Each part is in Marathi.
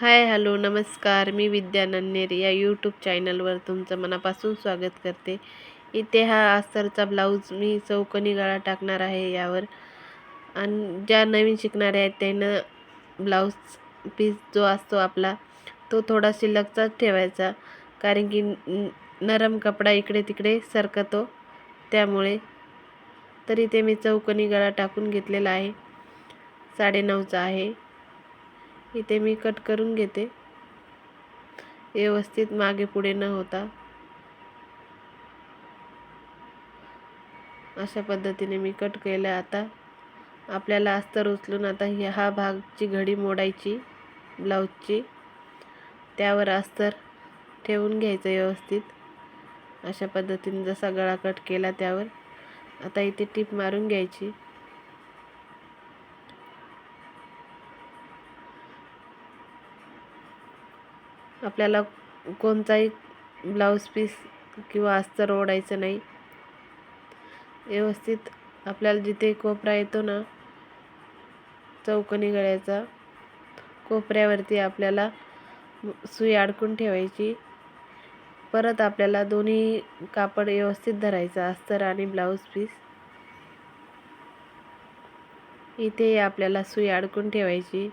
हाय हॅलो नमस्कार. मी विद्या नन्नेर या यूट्यूब चॅनलवर तुमचं मनापासून स्वागत करते. इथे हा अस्तरचा ब्लाऊज मी चौकनी गळा टाकणार आहे यावर. आणि ज्या नवीन शिकणाऱ्या आहेत त्यानं ब्लाऊज पीस जो असतो आपला तो थोडा शिल्लकचाच ठेवायचा. कारण की न- नरम कपडा इकडे तिकडे सरकतो. त्यामुळे तरी ते मी चौकनी गळा टाकून घेतलेला आहे. साडेनऊचा आहे. इथे मी कट करून घेते. व्यवस्थित मागे पुढे न होता. अशा पद्धतीने मी कट केलं आता. आपल्याला अस्तर उचलून आता ही हा भागची घडी मोडायची ब्लाऊजची. त्यावर अस्तर ठेवून घ्यायचं व्यवस्थित. अशा पद्धतीने जसा गळा कट केला त्यावर. आता इथे टीप मारून घ्यायची. आपल्याला कोणताही ब्लाऊज पीस किंवा अस्तर ओढायचं नाही. व्यवस्थित आपल्याला जिथे कोपरा येतो ना चौकनी गळ्याचा कोपऱ्यावरती आपल्याला सुई अडकून ठेवायची. परत आपल्याला दोन्ही कापड व्यवस्थित धरायचं अस्तर आणि ब्लाऊज पीस इथे आपल्याला सुई अडकून ठेवायची.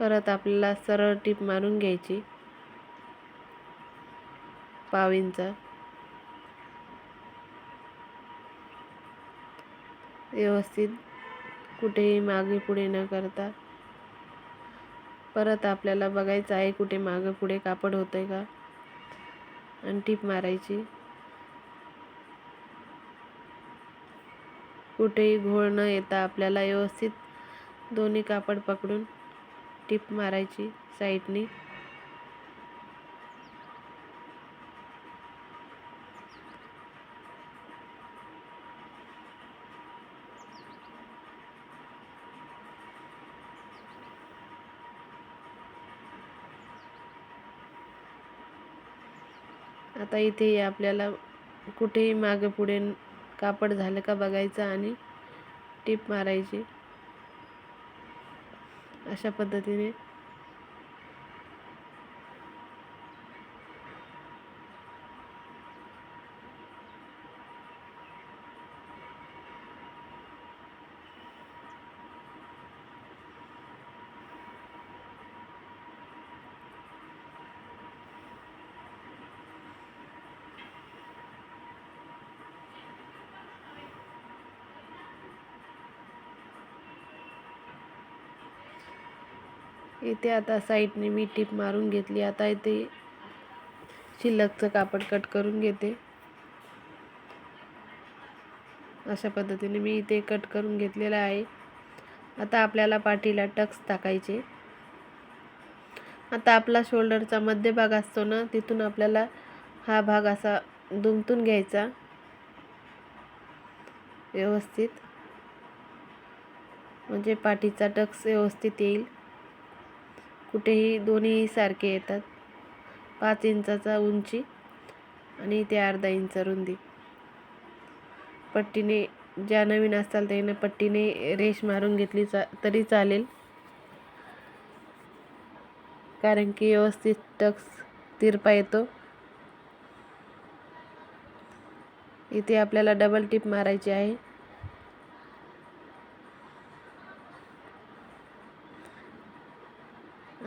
परत आपल्याला सरळ टीप मारून घ्यायची. पावींचा. व्यवस्थित. कुठेही मागे पुढे न करता. परत आपल्याला बघायचं आहे कुठे मागे पुढे कापड होतंय का? आणि टीप मारायची. कुठेही घोळ न येता आपल्याला व्यवस्थित दोन्ही कापड पकडून टीप मारायची साईडनी. आता इथे आपल्याला कुठेही मागे पुढे कापड झालं का बघायचं आणि टीप मारायची. अशा पद्धतीने इथे आता साईडने मी टीप मारून घेतली. आता इथे शिल्लकचं कापड कट करून घेते. अशा पद्धतीने मी इथे कट करून घेतलेलं आहे. आता आपल्याला पाठीला टक्स टाकायचे. आता आपला शोल्डरचा मध्यभाग असतो ना तिथून आपल्याला हा भाग असा दुमतून घ्यायचा. व्यवस्थित. म्हणजे पाठीचा टक्स व्यवस्थित येईल. कुठेही दोन्ही सारखे येतात. पाच इंचाचा उंची आणि ते अर्धा इंच रुंदी. पट्टीने ज्या नवीन असताल त्याने पट्टीने रेश मारून घेतली चा तरी चालेल. कारण की व्यवस्थित टक्स तिरपा येतो. इथे आपल्याला डबल टिप मारायची आहे.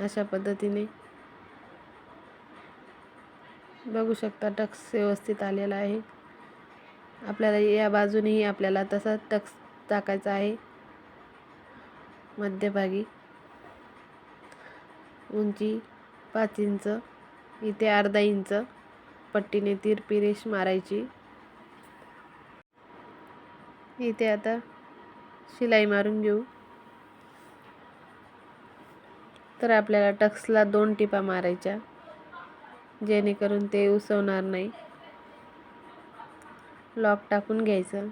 अशा पद्धतीने. बघू शकता टक्स व्यवस्थित आलेला आहे. आपल्याला या बाजूनेही आपल्याला तसा टक्स टाकायचा आहे. मध्यभागी. उंची पाच इंच इथे अर्धा इंच. पट्टीने तिरपी रेष मारायची. इथे आता शिलाई मारून घेऊ. तर आपल्याला टक्सला दोन टिपा मारायच्या जेणेकरून ते उसवणार नाही. लॉक टाकून घ्यायचं.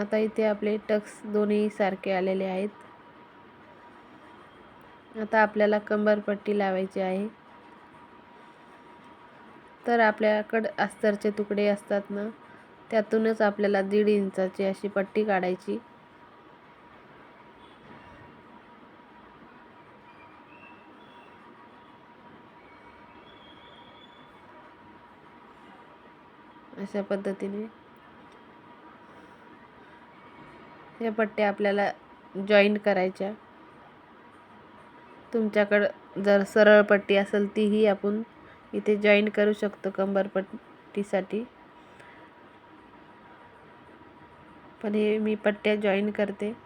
आता इथे आपले टक्स दोन्ही सारखे आलेले आहेत. आता आपल्याला कंबरपट्टी लावायची आहे. तर आपल्याकडं अस्तरचे तुकडे असतात ना त्यातूनच आपल्याला दीड इंचाची अशी पट्टी काढायची. अशा पद्धतीने. या पट्ट्या आपल्याला जॉईंट करायच्या. तुमच्याकडं जर सरळ पट्टी असेल तीही आपण इथे जॉईंट करू शकतो कंबरपट्टीसाठी पण हे मी पट्ट्या जॉईन करते.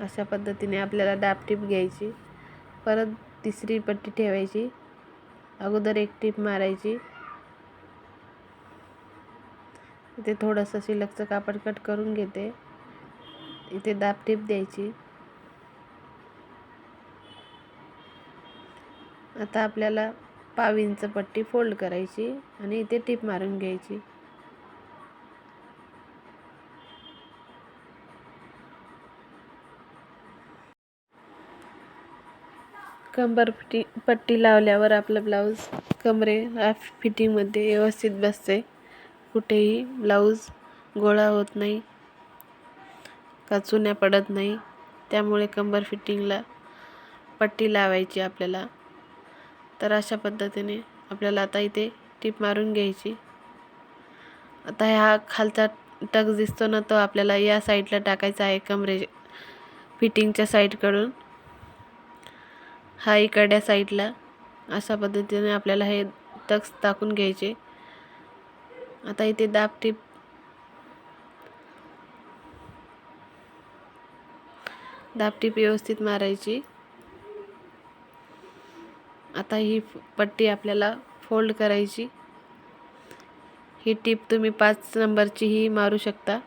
अशा पद्धतीने आपल्याला दाबटीप घ्यायची. परत तिसरी पट्टी ठेवायची. अगोदर एक टीप मारायची. इथे थोडंसं शिलकचं कापड कट करून घेते. इथे दाब टीप द्यायची. आता आपल्याला पाव इंच पट्टी फोल्ड करायची आणि इथे टीप मारून घ्यायची. कंबर फिटी पट्टी लावल्यावर आपलं ब्लाऊज कमरे फिटिंगमध्ये व्यवस्थित बसते. कुठेही ब्लाऊज गोळा होत नाही का चुन्या पडत नाही. त्यामुळे कंबर फिटिंगला पट्टी लावायची आपल्याला. तर अशा पद्धतीने आपल्याला आता इथे टीप मारून घ्यायची. आता ह्या खालचा टक दिसतो ना तो आपल्याला या साईडला टाकायचा आहे कमरे फिटिंगच्या साईडकडून. हा इकडच्या साईडला अशा पद्धतीने आपल्याला हे टक्स टाकून घ्यायचे. आता इथे दाब टीप. दाब टीप व्यवस्थित मारायची. आता ही पट्टी आपल्याला फोल्ड करायची. ही टीप तुम्ही पाच नंबरचीही मारू शकता.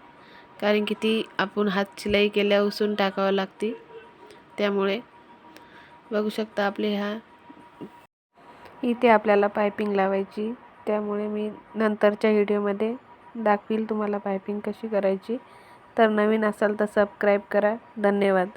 कारण की ती आपण हात शिलाई केल्या उसून टाकावं लागते. त्यामुळे बघू शकता आपले ह्या इथे आपल्याला पायपिंग लावायची. त्यामुळे मी नंतरच्या व्हिडिओमध्ये दाखवील तुम्हाला पायपिंग कशी करायची. तर नवीन असाल तर सबस्क्राईब करा. धन्यवाद.